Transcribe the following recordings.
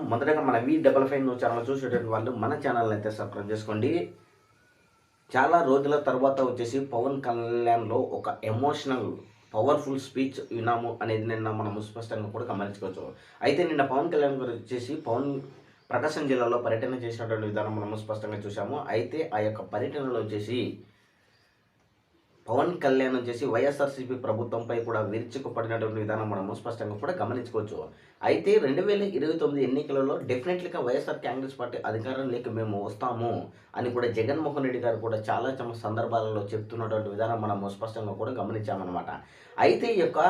మొదటగా మన V double five news channel చూసేటువంటి వాళ్ళు మన ఛానల్ అయితే సబ్స్క్రైబ్ చేసుకోండి. చాలా రోజుల తర్వాత వచ్చేసి పవన్ కళ్యాణ్లో ఒక ఎమోషనల్ పవర్ఫుల్ స్పీచ్ విన్నాము అనేది నిన్న మనం స్పష్టంగా కూడా గమనించుకోవచ్చు. అయితే నిన్న పవన్ కళ్యాణ్ గారు వచ్చేసి పవన్ ప్రకాశం జిల్లాలో పర్యటన చేసినటువంటి విధానం మనం స్పష్టంగా చూసాము అయితే ఆ యొక్క పర్యటనలో వచ్చేసి పవన్ కళ్యాణ్ వచ్చేసి వైఎస్ఆర్సీపీ ప్రభుత్వంపై కూడా విరుచుకుపడినటువంటి విధానం మనము స్పష్టంగా కూడా గమనించుకోవచ్చు. అయితే రెండు వేల ఇరవై తొమ్మిది ఎన్నికలలో డెఫినెట్లీగా వైఎస్ఆర్ కాంగ్రెస్ పార్టీ అధికారంలోకి మేము వస్తాము అని కూడా జగన్మోహన్ రెడ్డి గారు కూడా చాలా సందర్భాలలో చెప్తున్నటువంటి విధానం మనము స్పష్టంగా కూడా గమనించామన్నమాట. అయితే ఈ యొక్క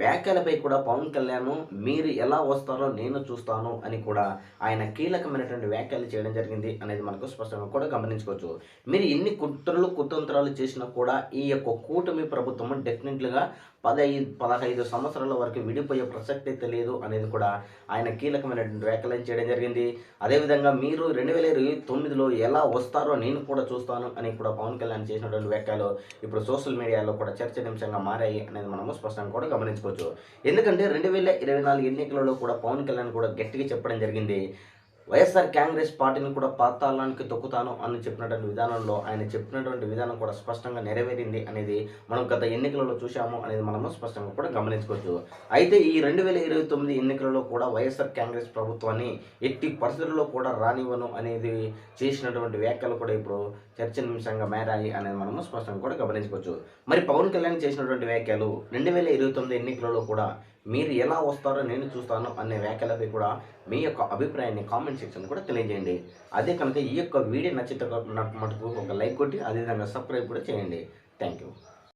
వ్యాఖ్యలపై కూడా పవన్ కళ్యాణ్ మీరు ఎలా వస్తారో నేను చూస్తాను అని కూడా ఆయన కీలకమైనటువంటి వ్యాఖ్యలు చేయడం జరిగింది అనేది మనకు స్పష్టంగా కూడా గమనించుకోవచ్చు. మీరు ఎన్ని కుట్రలు కుతంత్రాలు చేసినా కూడా ఈ యొక్క కూటమి ప్రభుత్వం డెఫినెట్లుగా పదహైదు పదహైదు సంవత్సరాల వరకు విడిపోయే ప్రసక్తి తెలియదు అనేది కూడా ఆయన కీలకమైనటువంటి వ్యాఖ్యలు చేయడం జరిగింది. అదేవిధంగా మీరు రెండు వేల ఇరవై తొమ్మిదిలో ఎలా వస్తారో నేను కూడా చూస్తాను అని కూడా పవన్ కళ్యాణ్ చేసినటువంటి వ్యాఖ్యలు ఇప్పుడు సోషల్ మీడియాలో కూడా చర్చనీయాంశంగా మారాయి అనేది మనము స్పష్టంగా కూడా గమనించుకోవచ్చు ఎందుకంటే రెండు వేల ఇరవై నాలుగు ఎన్నికలలో కూడా పవన్ కళ్యాణ్ కూడా గట్టిగా చెప్పడం జరిగింది. వైఎస్ఆర్ కాంగ్రెస్ పార్టీని కూడా పాతాళానికి తొక్కుతాను అని చెప్పినటువంటి విధానంలో ఆయన చెప్పినటువంటి విధానం కూడా స్పష్టంగా నెరవేరింది అనేది మనం గత ఎన్నికలలో చూశాము అనేది మనము స్పష్టంగా కూడా గమనించుకోవచ్చు అయితే ఈ రెండు వేల ఇరవై తొమ్మిది ఎన్నికలలో కూడా వైఎస్ఆర్ కాంగ్రెస్ ప్రభుత్వాన్ని ఎట్టి పరిస్థితుల్లో కూడా రానివ్వను అనేది చేసినటువంటి వ్యాఖ్యలు కూడా ఇప్పుడు చర్చనీయాంశంగా మారాయి అనేది మనము స్పష్టంగా కూడా గమనించుకోవచ్చు మరి పవన్ కళ్యాణ్ చేసినటువంటి వ్యాఖ్యలు రెండు వేల ఇరవై తొమ్మిది ఎన్నికలలో కూడా మీరు ఎలా వస్తారో నేను చూస్తాను అనే వ్యాఖ్యలపై కూడా మీ యొక్క అభిప్రాయాన్ని కామెంట్ సెక్షన్ కూడా తెలియజేయండి. అదే కనుక ఈ యొక్క వీడియో నచ్చితే మటుకు ఒక లైక్ కొట్టి అదేవిధంగా సబ్స్క్రైబ్ కూడా చేయండి. Thank you